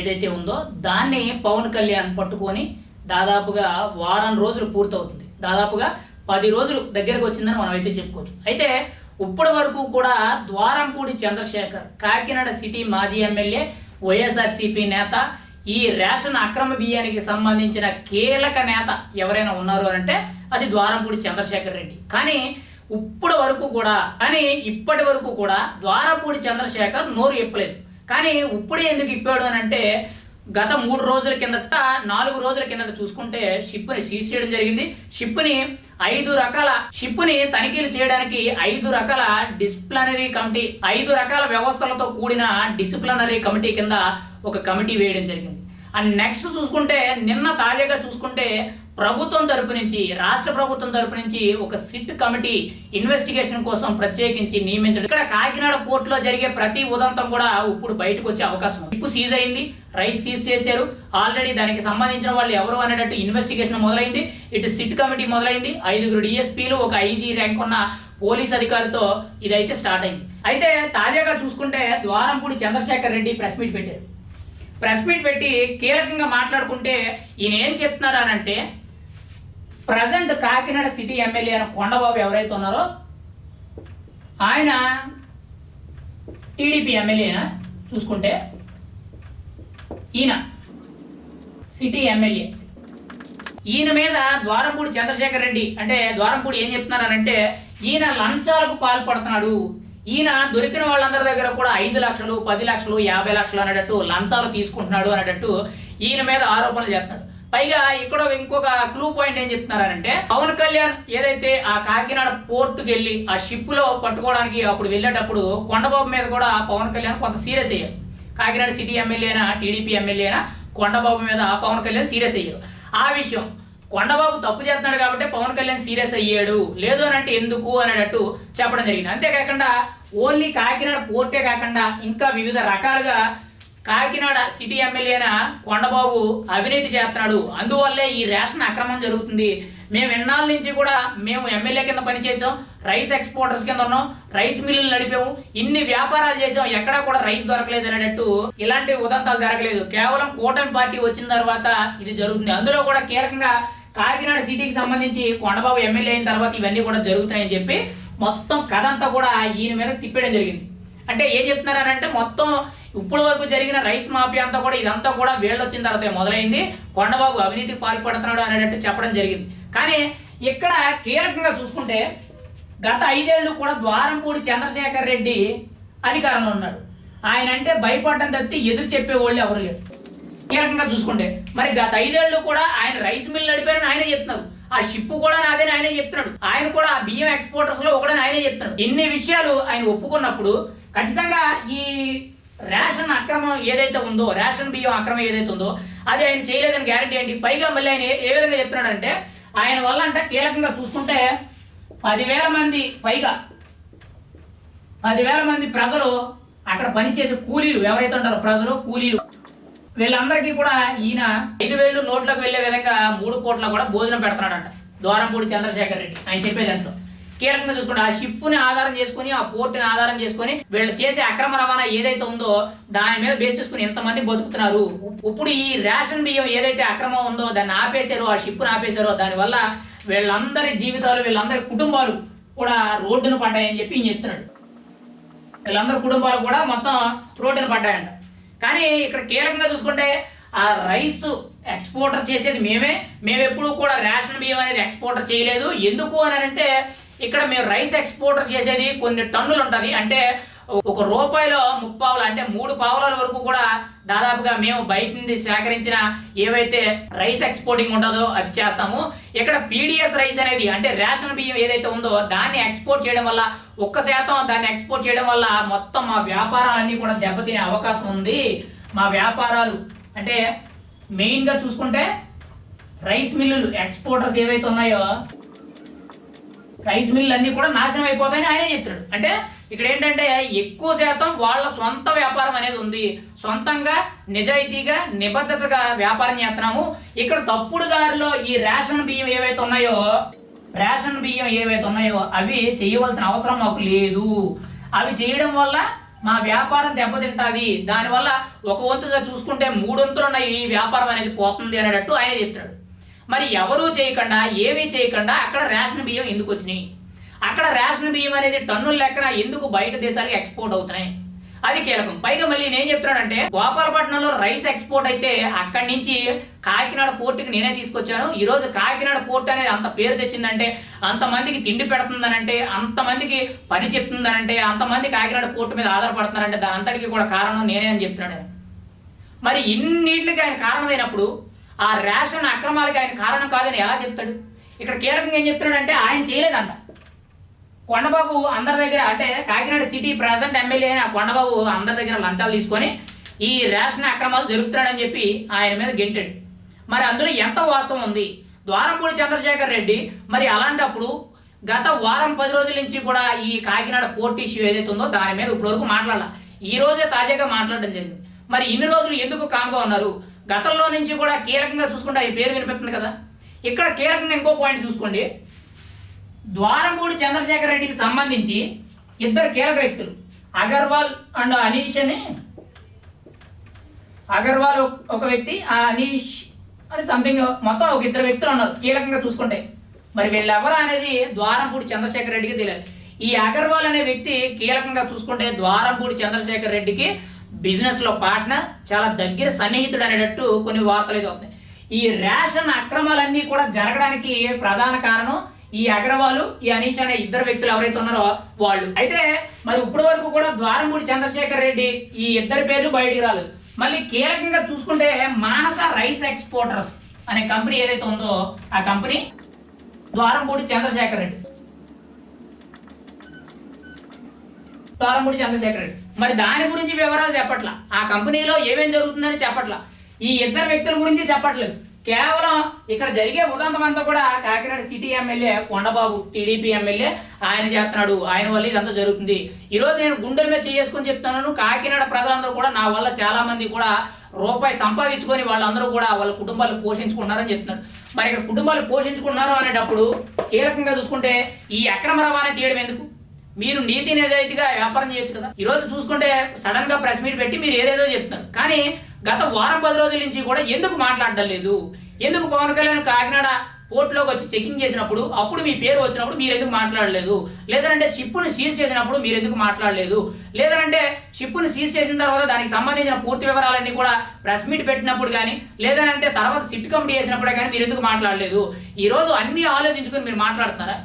ఏదైతే ఉందో దాన్ని పవన్ కళ్యాణ్ పట్టుకొని దాదాపుగా వారం రోజులు పూర్తవుతుంది. దాదాపుగా పది రోజులు దగ్గరకు వచ్చిందని మనం అయితే చెప్పుకోవచ్చు. అయితే ఇప్పటి వరకు కూడా ద్వారంపూడి చంద్రశేఖర్ కాకినాడ సిటీ మాజీ ఎమ్మెల్యే వైఎస్ఆర్సీపీ నేత ఈ రేషన్ అక్రమ బియ్యానికి సంబంధించిన కీలక నేత ఎవరైనా ఉన్నారు అని అంటే అది ద్వారంపూడి చంద్రశేఖర్ రెడ్డి. కానీ ఇప్పటి వరకు కూడా కానీ ఇప్పటి వరకు కూడా ద్వారంపూడి చంద్రశేఖర్ నోరు ఎప్పలేదు. కానీ ఇప్పుడు ఎందుకు ఇప్పాడు అని అంటే గత మూడు రోజుల కిందట నాలుగు రోజుల కిందట చూసుకుంటే షిప్ని సీజ్ చేయడం జరిగింది. షిప్ని ఐదు రకాల షిప్ని తనిఖీలు చేయడానికి ఐదు రకాల డిసిప్లినరీ కమిటీ ఐదు రకాల వ్యవస్థలతో కూడిన డిసిప్లినరీ కమిటీ కింద ఒక కమిటీ వేయడం జరిగింది. అండ్ నెక్స్ట్ చూసుకుంటే నిన్న తాజాగా చూసుకుంటే ప్రభుత్వం తరపు నుంచి రాష్ట్ర ప్రభుత్వం తరపు నుంచి ఒక సిట్ కమిటీ ఇన్వెస్టిగేషన్ కోసం ప్రత్యేకించి నియమించడం. ఇక్కడ కాకినాడ పోర్టులో జరిగే ప్రతి ఉదంతం కూడా ఇప్పుడు బయటకు వచ్చే అవకాశం ఉంది. ఇప్పుడు సీజ్ అయింది రైస్ సీజ్ చేశారు. ఆల్రెడీ దానికి సంబంధించిన వాళ్ళు ఎవరు అనేటట్టు ఇన్వెస్టిగేషన్ మొదలైంది. ఇటు సిట్ కమిటీ మొదలైంది. ఐదుగురు డిఎస్పీలు ఒక ఐజీ ర్యాంక్ ఉన్న పోలీస్ అధికారితో ఇదైతే స్టార్ట్ అయింది. అయితే తాజాగా చూసుకుంటే ద్వారంపూడి చంద్రశేఖర్ రెడ్డి ప్రెస్ మీట్ పెట్టారు. ప్రెస్ మీట్ పెట్టి కీలకంగా మాట్లాడుకుంటే ఈయన ఏం చెప్తున్నారు అని అంటే ప్రజెంట్ కాకినాడ సిటీ ఎమ్మెల్యే అయిన కొండబాబు ఎవరైతే ఉన్నారో ఆయన టీడీపీ ఎమ్మెల్యేనా చూసుకుంటే ఈయన సిటీ ఎమ్మెల్యే. ఈయన మీద ద్వారంపూడి చంద్రశేఖర్ రెడ్డి అంటే ద్వారంపూడి ఏం చెప్తున్నారంటే ఈయన లంచాలకు పాల్పడుతున్నాడు. ఈయన దొరికిన వాళ్ళందరి దగ్గర కూడా ఐదు లక్షలు పది లక్షలు యాభై లక్షలు అనేటట్టు లంచాలు తీసుకుంటున్నాడు అనేటట్టు ఈయన మీద ఆరోపణలు చేస్తాడు పైగా ఇక్కడ ఇంకొక క్లూ పాయింట్ ఏం చెప్తున్నారంటే పవన్ కళ్యాణ్ ఏదైతే ఆ కాకినాడ పోర్టుకి వెళ్ళి ఆ షిప్లో పట్టుకోవడానికి అప్పుడు వెళ్ళేటప్పుడు కొండబాబు మీద కూడా పవన్ కళ్యాణ్ కొంత సీరియస్ అయ్యారు. కాకినాడ సిటీ ఎమ్మెల్యేనా టీడీపీ ఎమ్మెల్యేనా కొండబాబు మీద పవన్ కళ్యాణ్ సీరియస్ అయ్యారు. ఆ విషయం కొండబాబు తప్పు చేస్తున్నాడు కాబట్టి పవన్ కళ్యాణ్ సీరియస్ అయ్యాడు. లేదు అని అంటే ఎందుకు అనేటట్టు చెప్పడం జరిగింది. అంతేకాకుండా ఓన్లీ కాకినాడ పోర్టే కాకుండా ఇంకా వివిధ రకాలుగా కాకినాడ సిటీ ఎమ్మెల్యేన కొండబాబు అవినీతి చేస్తున్నాడు. అందువల్లే ఈ రేషన్ అక్రమం జరుగుతుంది. మేము ఎన్నాళ్ళ నుంచి కూడా మేము ఎమ్మెల్యే కింద పనిచేసాం రైస్ ఎక్స్పోర్టర్స్ కింద ఉన్నాం. రైస్ మిల్లులు నడిపాము. ఇన్ని వ్యాపారాలు చేసాం ఎక్కడా కూడా రైస్ దొరకలేదు అనేటట్టు ఇలాంటి ఉదంతాలు జరగలేదు. కేవలం కూటమి పార్టీ వచ్చిన తర్వాత ఇది జరుగుతుంది. అందులో కూడా కీలకంగా కాకినాడ సిటీకి సంబంధించి కొండబాబు ఎమ్మెల్యే అయిన తర్వాత ఇవన్నీ కూడా జరుగుతాయని చెప్పి మొత్తం కథ అంతా కూడా ఈయన మీద తిప్పేయడం జరిగింది. అంటే ఏం చెప్తున్నారనంటే మొత్తం ఇప్పుడు వరకు జరిగిన రైస్ మాఫియా అంతా కూడా ఇదంతా కూడా వీళ్ళు వచ్చిన తర్వాత మొదలైంది. కొండబాబు అవినీతికి పాల్పడుతున్నాడు అనేటట్టు చెప్పడం జరిగింది. కానీ ఇక్కడ కీలకంగా చూసుకుంటే గత ఐదేళ్ళు కూడా ద్వారంపూడి చంద్రశేఖర్ రెడ్డి అధికారంలో ఉన్నాడు. ఆయన అంటే భయపడడం తప్పితే ఎదురు చెప్పే వాళ్ళు ఎవరు లేరు. కీలకంగా చూసుకుంటే మరి గత ఐదేళ్ళు కూడా ఆయన రైస్ మిల్ నడిపారని ఆయనే చెప్తున్నారు. ఆ షిప్ కూడా నాదని ఆయనే చెప్తున్నాడు. ఆయన కూడా ఆ బియ్యం ఎక్స్పోర్టర్స్లో ఒకడని ఆయనే చెప్తున్నాడు. ఇన్ని విషయాలు ఆయన ఒప్పుకున్నప్పుడు ఖచ్చితంగా ఈ రేషన్ అక్రమం ఏదైతే ఉందో రేషన్ బియ్యం అక్రమం ఏదైతే ఉందో అది ఆయన చేయలేదని గ్యారంటీ ఏంటి? పైగా మళ్ళీ ఆయన ఏ- విధంగా చెప్తున్నాడంటే ఆయన వల్ల అంటే కీలకంగా చూసుకుంటే పదివేల మంది పైగా పదివేల మంది ప్రజలు అక్కడ పనిచేసే కూలీలు ఎవరైతే ఉంటారో ప్రజలు కూలీలు వీళ్ళందరికీ కూడా ఈయన ఐదు వేలు నోట్లకు వెళ్ళే విధంగా మూడు కోట్ల కూడా భోజనం పెడుతున్నాడంట. ద్వారంపూడి చంద్రశేఖర్ రెడ్డి ఆయన చెప్పే దాంట్లో. కీలకంగా చూసుకుంటే ఆ షిప్పుని ఆధారం చేసుకుని ఆ పోర్టుని ఆధారం చేసుకుని వీళ్ళు చేసే అక్రమ రవాణా ఏదైతే ఉందో దాని మీద బేస్ చేసుకుని ఎంతమంది బతుకుతున్నారు. ఇప్పుడు ఈ రేషన్ బియ్యం ఏదైతే అక్రమం ఉందో దాన్ని ఆపేశారో ఆ షిప్పుని ఆపేశారో దానివల్ల వీళ్ళందరి జీవితాలు వీళ్ళందరి కుటుంబాలు కూడా రోడ్డును పడ్డాయని చెప్పి ఈయన చెప్తున్నాడు. వీళ్ళందరి కుటుంబాలు కూడా మొత్తం రోడ్డును పడ్డాయంట. కానీ ఇక్కడ కీలకంగా చూసుకుంటే ఆ రైస్ ఎక్స్పోర్టర్ చేసేది మేమే. మేము ఎప్పుడూ కూడా రేషన్ బియ్యం అనేది ఎక్స్పోర్టర్ చేయలేదు. ఎందుకు అని అంటే ఇక్కడ మేము రైస్ ఎక్స్పోర్టర్ చేసేది కొన్ని టన్నులు ఉంటుంది. అంటే ఒక రూపాయిలో ముప్పావులు అంటే మూడు పావుల వరకు కూడా దాదాపుగా మేము బయట నుండి సేకరించిన ఏవైతే రైస్ ఎక్స్పోర్టింగ్ ఉంటుందో అది చేస్తాము. ఇక్కడ పీడిఎస్ రైస్ అనేది అంటే రేషన్ బియ్యం ఏదైతే ఉందో దాన్ని ఎక్స్పోర్ట్ చేయడం వల్ల ఒక్క శాతం దాన్ని ఎక్స్పోర్ట్ చేయడం వల్ల మొత్తం మా వ్యాపారాలన్నీ కూడా దెబ్బతినే అవకాశం ఉంది. మా వ్యాపారాలు అంటే మెయిన్గా చూసుకుంటే రైస్ మిల్లులు ఎక్స్పోర్టర్స్ ఏవైతే ఉన్నాయో రైస్ మిల్లు అన్నీ కూడా నాశనం అయిపోతాయని ఆయనే చెప్తాడు. అంటే ఇక్కడ ఏంటంటే ఎక్కువ శాతం వాళ్ళ సొంత వ్యాపారం అనేది ఉంది. సొంతంగా నిజాయితీగా నిబద్ధతగా వ్యాపారం చేస్తున్నాము. ఇక్కడ తప్పుడు దారిలో ఈ రేషన్ బియ్యం ఏవైతే ఉన్నాయో రేషన్ బియ్యం ఏవైతే ఉన్నాయో అవి చేయవలసిన అవసరం మాకు లేదు. అవి చేయడం వల్ల మా వ్యాపారం దెబ్బతింటుంది. దానివల్ల ఒక వంతుగా చూసుకుంటే మూడొంతులున్న ఈ వ్యాపారం అనేది పోతుంది అనేటట్టు ఆయన చెప్తాడు. మరి ఎవరూ చేయకుండా ఏమీ చేయకుండా అక్కడ రేషన్ బియ్యం ఎందుకు వచ్చినాయి? అక్కడ రేషన్ బియ్యం అనేది టన్నుల లెక్కన ఎందుకు బయట దేశాలకు ఎక్స్పోర్ట్ అవుతున్నాయి? అది కీలకం. పైగా మళ్ళీ నేను చెప్తున్నానంటే గోపాలపట్నంలో రైస్ ఎక్స్పోర్ట్ అయితే అక్కడి నుంచి కాకినాడ పోర్టుకి నేనే తీసుకొచ్చాను. ఈరోజు కాకినాడ పోర్ట్ అనేది అంత పేరు తెచ్చిందంటే అంతమందికి తిండి పెడుతుందనంటే అంతమందికి పని చెప్తుందనంటే అంతమంది కాకినాడ పోర్టు మీద ఆధారపడుతున్నారంటే దాని అంతటికి కూడా కారణం నేనే అని చెప్తున్నాడు. మరి ఇన్నిటికి ఆయన కారణమైనప్పుడు ఆ రేషన్ అక్రమాలకి ఆయన కారణం కాదని ఎలా చెప్తాడు? ఇక్కడ కీలకంగా ఏం చెప్తున్నాడంటే ఆయన చేయలేదంట. కొండబాబు అందరి దగ్గర అంటే కాకినాడ సిటీ ప్రజెంట్ ఎమ్మెల్యే అయిన కొండబాబు అందరి దగ్గర లంచాలు తీసుకొని ఈ రేషన్ అక్రమాలు జరుపుతున్నాడని చెప్పి ఆయన మీద గెంటాడు. మరి అందులో ఎంత వాస్తవం ఉంది? ద్వారంపూడి చంద్రశేఖర్ రెడ్డి మరి అలాంటప్పుడు గత వారం పది రోజుల నుంచి కూడా ఈ కాకినాడ పోర్ట్ ఇష్యూ ఏదైతే ఉందో దాని మీద ఇప్పటివరకు మాట్లాడాల. ఈ రోజే తాజాగా మాట్లాడడం జరిగింది. మరి ఇన్ని రోజులు ఎందుకు కామ్గా ఉన్నారు? గతంలో నుంచి కూడా కీలకంగా చూసుకుంటే ఈ పేరు వినిపిస్తుంది కదా. ఇక్కడ కీలకంగా ఇంకో పాయింట్ చూసుకోండి. ద్వారంపూడి చంద్రశేఖర్ రెడ్డికి సంబంధించి ఇద్దరు కీలక వ్యక్తులు అగర్వాల్ అండ్ అనీష్ అని. అగర్వాల్ ఒక- వ్యక్తి ఆ అనీష్ అని సంథింగ్ మొత్తం ఒక ఇద్దరు వ్యక్తులు ఉన్నారు కీలకంగా చూసుకుంటే. మరి వీళ్ళెవరు అనేది ద్వారంపూడి చంద్రశేఖర్ రెడ్డికి తెలియదు ఈ అగర్వాల్ అనే వ్యక్తి కీలకంగా చూసుకుంటే ద్వారంపూడి చంద్రశేఖర్ రెడ్డికి బిజినెస్లో పార్ట్నర్ చాలా దగ్గర సన్నిహితుడు అనేటట్టు కొన్ని వార్తలు అయితే వస్తున్నాయి. ఈ రేషన్ అక్రమాలన్నీ కూడా జరగడానికి ప్రధాన కారణం ఈ అగ్రవాలు ఈ అనీష్ అనే ఇద్దరు వ్యక్తులు ఎవరైతే ఉన్నారో వాళ్ళు. అయితే మరి ఇప్పటి వరకు కూడా ద్వారంపూడి చంద్రశేఖర్ రెడ్డి ఈ ఇద్దరి పేర్లు బయటికి రాలేదు. మళ్ళీ కీలకంగా చూసుకుంటే మానస రైస్ ఎక్స్పోర్టర్స్ అనే కంపెనీ ఏదైతే ఉందో ఆ కంపెనీ ద్వారంపూడి చంద్రశేఖర్ రెడ్డి. ద్వారంపూడి చంద్రశేఖర్ రెడ్డి. మరి దాని గురించి వివరాలు చెప్పట్లా? ఆ కంపెనీలో ఏమేం జరుగుతుందని చెప్పట్లా? ఈ ఇద్దరు వ్యక్తుల గురించి చెప్పట్లేదు. కేవలం ఇక్కడ జరిగే ఉదంతం అంతా కూడా Kakinada city MLA Kondababu TDP MLA ఆయన చేస్తున్నాడు. ఆయన వల్ల ఇదంతా జరుగుతుంది. ఈరోజు నేను గుండెల మీద చేసుకొని చెప్తున్నాను. కాకినాడ ప్రజలందరూ కూడా నా వల్ల చాలా మంది కూడా రూపాయి సంపాదించుకొని వాళ్ళందరూ కూడా వాళ్ళ కుటుంబాలు పోషించుకున్నారని చెప్తున్నారు. మరి ఇక్కడ కుటుంబాలు పోషించుకున్నారు అనేటప్పుడు కీలకంగా చూసుకుంటే ఈ అక్రమ రవాణా చేయడం ఎందుకు? మీరు నీతి నిజాయితీగా వ్యాపారం చేయొచ్చు కదా. ఈరోజు చూసుకుంటే సడన్గా ప్రెస్ మీట్ పెట్టి మీరు ఏదేదో చెప్తున్నారు. కానీ గత వారం పది రోజుల నుంచి కూడా ఎందుకు మాట్లాడడం లేదు? ఎందుకు పవన్ కళ్యాణ్ కాకినాడ పోర్టులోకి వచ్చి చెకింగ్ చేసినప్పుడు అప్పుడు మీ పేరు వచ్చినప్పుడు మీరు ఎందుకు మాట్లాడలేదు? లేదంటే షిప్ను సీజ్ చేసినప్పుడు మీరు ఎందుకు మాట్లాడలేదు? లేదంటే షిప్ను సీజ్ చేసిన తర్వాత దానికి సంబంధించిన పూర్తి వివరాలన్నీ కూడా ప్రెస్ మీట్ పెట్టినప్పుడు కానీ లేదంటే తర్వాత సిట్ కమిటీ చేసినప్పుడే కానీ మీరు ఎందుకు మాట్లాడలేదు? ఈరోజు అన్నీ అన్ని ఆలోచించుకొని మీరు మాట్లాడుతున్నారా?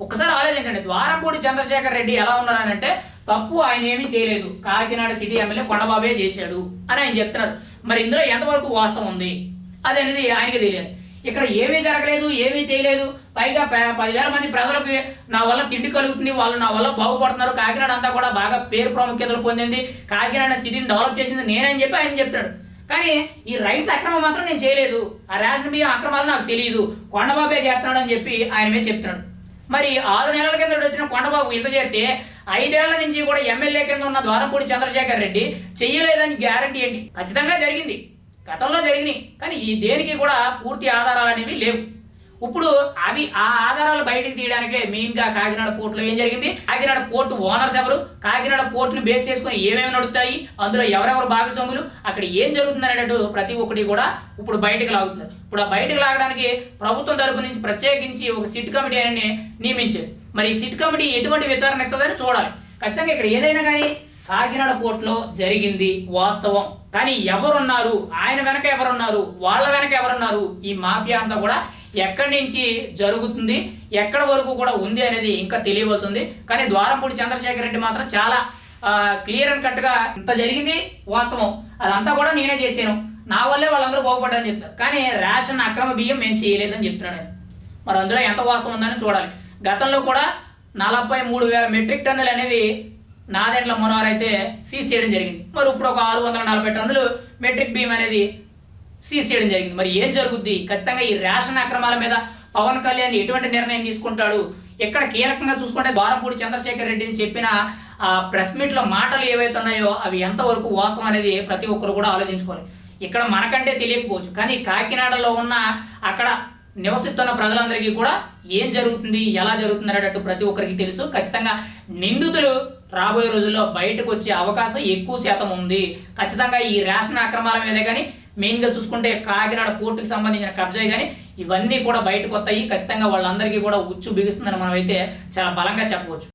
ఒక్కసారి ఆలోచించండి ద్వారంపూడి చంద్రశేఖర్ రెడ్డి ఎలా ఉన్నారనంటే తప్పు ఆయన ఏమీ చేయలేదు. కాకినాడ సిటీ ఎమ్మెల్యే కొండబాబే చేశాడు అని ఆయన చెప్తున్నారు. మరి ఇందులో ఎంతవరకు వాస్తవం ఉంది? అది అనేది ఆయనకి తెలియదు ఇక్కడ ఏమీ జరగలేదు ఏమీ చేయలేదు. పైగా ప- పదివేల మంది ప్రజలకు నా వల్ల తిండి కలుగుతుంది వాళ్ళు నా వల్ల బాగుపడుతున్నారు. కాకినాడ అంతా కూడా బాగా పేరు ప్రాముఖ్యతలు పొందింది. కాకినాడ సిటీని డెవలప్ చేసింది నేనని చెప్పి ఆయన చెప్తాడు కానీ ఈ రైస్ అక్రమం మాత్రం నేను చేయలేదు. ఆ రేషన్ బియ్యం అక్రమాలు నాకు తెలియదు. కొండబాబే చేస్తున్నాడు అని చెప్పి ఆయన మీద చెప్తున్నాడు. మరి ఆరు నెలల కింద వచ్చిన కొండబాబు ఇంత చేస్తే ఐదేళ్ళ నుంచి కూడా ఎమ్మెల్యే కింద ఉన్న ద్వారంపూడి చంద్రశేఖర్ రెడ్డి చెయ్యలేదని గ్యారంటీ ఏంటి? ఖచ్చితంగా జరిగింది. గతంలో జరిగినాయి. కానీ ఈ దేనికి కూడా పూర్తి ఆధారాలు అనేవి లేవు. ఇప్పుడు అవి ఆ ఆధారాలు బయటికి తీయడానికే మెయిన్గా కాకినాడ పోర్టులో ఏం జరిగింది? కాకినాడ పోర్టు ఓనర్స్ ఎవరు? కాకినాడ పోర్టుని బేస్ చేసుకుని ఏమేమి నడుస్తాయి అందులో ఎవరెవరు భాగస్వాములు? అక్కడ ఏం జరుగుతుంది అనేటట్టు ప్రతి ఒక్కటి కూడా ఇప్పుడు బయటకు లాగుతున్నారు ఇప్పుడు ఆ బయటకు లాగడానికి ప్రభుత్వం తరపు నుంచి ప్రత్యేకించి ఒక సిట్ కమిటీ అని నియమించారు. మరి ఈ సిట్ కమిటీ ఎటువంటి విచారణ ఇస్తుందని చూడాలి. ఖచ్చితంగా ఇక్కడ ఏదైనా కానీ కాకినాడ పోర్టులో జరిగింది వాస్తవం. కానీ ఎవరున్నారు? ఆయన వెనక ఎవరున్నారు? వాళ్ళ వెనక ఎవరున్నారు? ఈ మాఫియా అంతా కూడా ఎక్కడి నుంచి జరుగుతుంది ఎక్కడ వరకు కూడా ఉంది అనేది ఇంకా తెలియవలసింది కానీ ద్వారంపూడి చంద్రశేఖర్ రెడ్డి మాత్రం చాలా క్లియర్ అండ్ కట్గా ఇంత జరిగింది వాస్తవం. అదంతా కూడా నేనే చేశాను. నా వల్లే వాళ్ళందరూ బాగుపడ్డారని చెప్తారు కానీ రేషన్ అక్రమ బియ్యం మేము చేయలేదని చెప్తున్నాడు మరి అందులో ఎంత వాస్తవం ఉందని చూడాలి. గతంలో కూడా నలభై మూడు వేల మెట్రిక్ టన్నులు అనేవి నాదెండ్ల మనోహర్ అయితే సీజ్ చేయడం జరిగింది. మరి ఇప్పుడు ఒక ఆరు వందల నలభై టన్నులు మెట్రిక్ బియ్యం అనేది సీజ్ చేయడం జరిగింది. మరి ఏం జరుగుద్ది? ఖచ్చితంగా ఈ రేషన్ అక్రమాల మీద పవన్ కళ్యాణ్ ఎటువంటి నిర్ణయం తీసుకుంటాడు? ఎక్కడ కీలకంగా చూసుకుంటే ద్వారంపూడి చంద్రశేఖర్ రెడ్డిని చెప్పిన ఆ ప్రెస్ మీట్లో మాటలు ఏవైతే ఉన్నాయో అవి ఎంతవరకు వాస్తవం అనేది ప్రతి ఒక్కరు కూడా ఆలోచించుకోవాలి. ఇక్కడ మనకంటే తెలియకపోవచ్చు. కానీ కాకినాడలో ఉన్న అక్కడ నివసిస్తున్న ప్రజలందరికీ కూడా ఏం జరుగుతుంది ఎలా జరుగుతుంది అనేటట్టు ప్రతి ఒక్కరికి తెలుసు. ఖచ్చితంగా నిందితులు రాబోయే రోజుల్లో బయటకు వచ్చే అవకాశం ఎక్కువ శాతం ఉంది. ఖచ్చితంగా ఈ రేషన్ అక్రమాల మీద కానీ మెయిన్గా చూసుకుంటే కాకినాడ పోర్టుకి సంబంధించిన కబ్జాయి కానీ ఇవన్నీ కూడా బయటకు వస్తాయి ఖచ్చితంగా వాళ్ళందరికీ కూడా ఉచ్చు బిగుస్తుందని మనం అయితే చాలా బలంగా చెప్పవచ్చు.